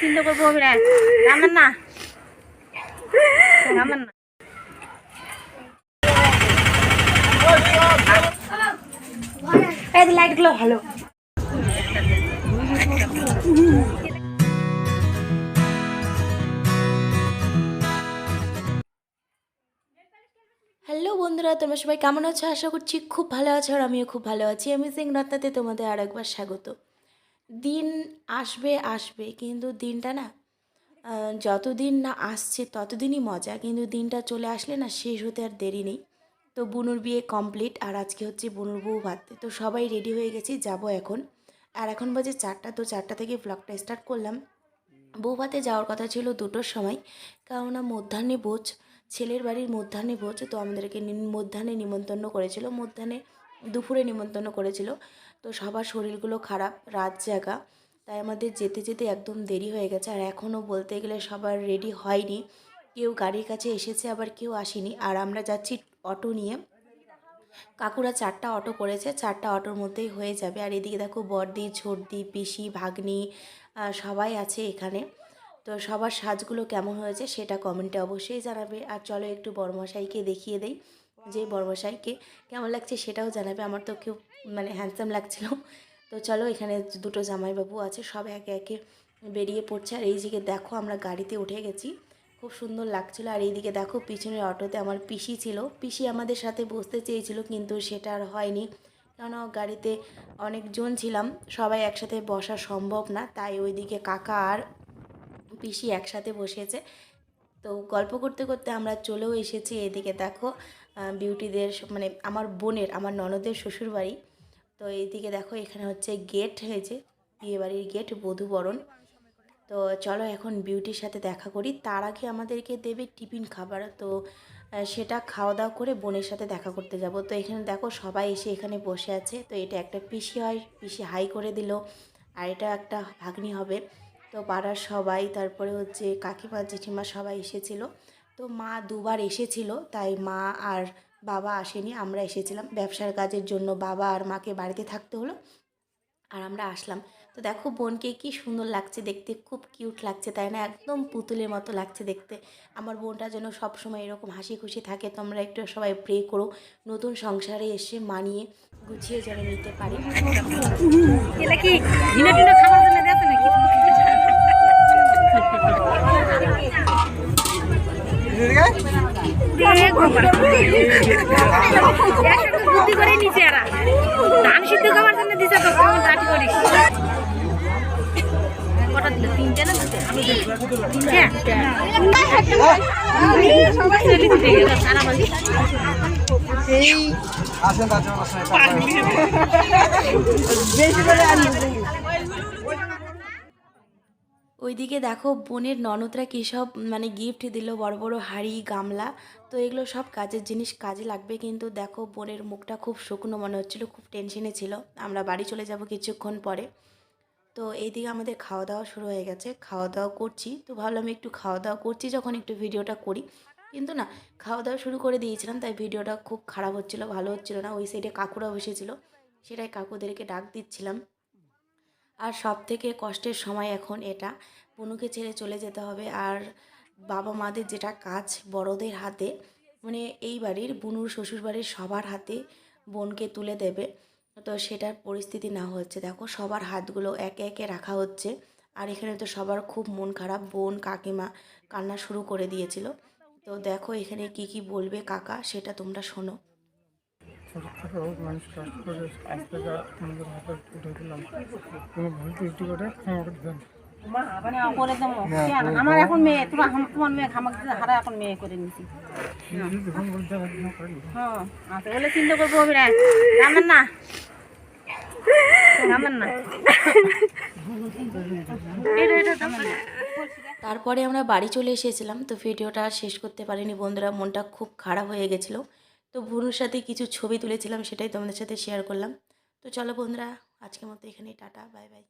করব না। না। ভালো। হ্যালো বন্ধুরা, তোমরা সবাই কেমন আছো? আশা করছি খুব ভালো আছো আর আমিও খুব ভালো আছি। আমি সিং রত্নাতে তোমাদের আর একবার স্বাগত। দিন আসবে আসবে। কিন্তু দিনটা না যতদিন না আসছে ততদিনই মজা। কিন্তু দিনটা চলে আসলে না শেষ হতে আর দেরি নেই। তো বুনুর বিয়ে কমপ্লিট আর আজকে হচ্ছে বুনুর বউ ভাত তো সবাই রেডি হয়ে গেছি, যাব এখন। আর এখন বাজে চারটা, তো চারটা থেকে ব্লগটা স্টার্ট করলাম। বৌভাতে যাওয়ার কথা ছিল দুটোর সময়। কেননা মধ্যাহ্নে ভোজ, ছেলের বাড়ির মধ্যাহ্নে ভোজ, তো আমাদেরকে মধ্যাহ্নে নিমন্ত্রণ করেছিল। মধ্যাহ্নে দুপুরে নিমন্ত্রণ করেছিল। তো সবার শরীরগুলো খারাপ, রাত জাগা। তাই আমাদের যেতে যেতে একদম দেরি হয়ে গেছে। আর এখনও বলতে গেলে সবার রেডি হয়নি। কেউ গাড়ির কাছে এসেছে, আবার কেউ আসেনি। আর আমরা যাচ্ছি অটো নিয়ে। কাকুরা চারটা অটো করেছে। চারটা অটোর মধ্যেই হয়ে যাবে। আর এদিকে দেখো বর্দি ঝর্দি পিসি, ভাগ্নি সবাই আছে এখানে। তো সবার সাজগুলো কেমন হয়েছে সেটা কমেন্টে অবশ্যই জানাবে। আর চলো একটু বড়মশাইকে দেখিয়ে দেই। যে বড়মশাইকে কেমন লাগছে সেটাও জানাবে। আমার তো কেউ মানে হ্যান্ডসাম লাগছিল। তো চলো এখানে দুটো জামাইবাবু আছে, সব একে একে বেরিয়ে পড়ছে। আর এই দিকে দেখো আমরা গাড়িতে উঠে গেছি। খুব সুন্দর লাগছিল। আর এইদিকে দেখো পিছনের অটোতে আমার পিসি ছিল। পিসি আমাদের সাথে বসতে চেয়েছিল, কিন্তু সেটা আর হয়নি। কেন গাড়িতে অনেকজন ছিলাম। সবাই একসাথে বসা সম্ভব না। তাই ওইদিকে কাকা আর পিসি একসাথে বসেছে। তো গল্প করতে করতে আমরা চলেও এসেছি। এদিকে দেখো বিউটিদের মানে আমার বোনের, আমার ননদের শ্বশুরবাড়ি। তো এইদিকে দেখো, এখানে হচ্ছে গেট হয়েছে, বিয়েবাড়ির গেট বধূবরণ। তো চলো এখন বিউটির সাথে দেখা করি। তার আগে আমাদেরকে দেবে টিফিন খাবার। তো সেটা খাওয়া দাওয়া করে বোনের সাথে দেখা করতে যাব। তো এখানে দেখো, সবাই এসে এখানে বসে আছে। তো এটা একটা পিসি হয়, পিসি হাই করে দিল। আর এটা একটা ভাগ্নি হবে। তো পাড়ার সবাই, তারপরে হচ্ছে কাকিমা, জেঠিমা সবাই এসেছিল। তো মা দুবার এসেছিল, তাই মা আর বাবা আসেনি, আমরা এসেছিলাম। ব্যবসার কাজের জন্য বাবা আর মাকে বাড়িতে থাকতে হলো আর আমরা আসলাম। তো দেখো বোনকে কি সুন্দর লাগছে দেখতে, খুব কিউট লাগছে, তাই না? একদম পুতুলের মতো লাগছে দেখতে। আমার বোনটা যেন সবসময় এরকম হাসি খুশি থাকে, তোমরা একটু সবাই প্রে করো। নতুন সংসারে এসে মানিয়ে গুছিয়ে যেন নিতে পারি। বুদ্ধি করে নিচে এরা ধান সিদ্ধ খাবার জন্য দিছে তো কেমন করিস কটা দিল তিনটে না দুটো তিনটে সবাই চলে দিতে গেল সারা বাড়ি ওইদিকে দেখো বোনের ননদরা কী সব মানে গিফট দিল, বড় বড় হাড়ি, গামলা। তো এগুলো সব কাজের জিনিস কাজে লাগবে, কিন্তু দেখো বোনের মুখটা খুব শুকনো মনে হচ্ছিল, খুব টেনশনে ছিল। আমরা বাড়ি চলে যাব কিছুক্ষণ পরে। তো এইদিকে আমাদের খাওয়া দাওয়া শুরু হয়ে গেছে খাওয়া দাওয়া করছি। তো ভাবলাম একটু খাওয়া দাওয়া করছি যখন একটু ভিডিওটা করি। কিন্তু না খাওয়া দাওয়া শুরু করে দিয়েছিলাম, তাই ভিডিওটা খুব খারাপ হচ্ছিল, ভালো হচ্ছিল না। ওই সাইডে কাকুরা বসেছিল, সেটাই কাকুদেরকে ডাক দিচ্ছিলাম। আর সব থেকে কষ্টের সময় এখন এটা। বনুকে ছেড়ে চলে যেতে হবে আর বাবা মাদের যেটা কাজ বড়দের হাতে মানে এই বাড়ির বুনুর শ্বশুর বাড়ির সবার হাতে বোনকে তুলে দেবে। তো সেটার পরিস্থিতি না হচ্ছে। দেখো সবার হাতগুলো একে একে রাখা হচ্ছে আর এখানে তো সবার খুব মন খারাপ। বোন, কাকিমা কান্না শুরু করে দিয়েছিল। তো দেখো এখানে কি কি বলবে কাকা সেটা তোমরা শোনো। ছোট থেকে মানুষ কষ্ট করে আজ থেকে আমাদের হাতে উঠে দিলাম। কোনো ভুল ত্রুটি করে ক্ষমা দেন। করে দেবো। কেন? আমার এখন মেয়ে তোমার তোমার মেয়ে খামাক হারা এখন মেয়ে করে নিছি যখন বলতে হবে না করে দিন। হ্যাঁ আচ্ছা বলে চিন্তা করব হবে না রামেন না। রামেন না। এটা এটা রামেন না তারপরে আমরা বাড়ি চলে এসেছিলাম তো ভিডিওটা আর শেষ করতে পারিনি বন্ধুরা মনটা খুব খারাপ হয়ে গেছিল। তো ভুনুর সাথে কিছু ছবি তুলেছিলাম, সেটাই তোমাদের সাথে শেয়ার করলাম। তো চলো বন্ধুরা, আজকের মতো এখানেই, টাটা বাই বাই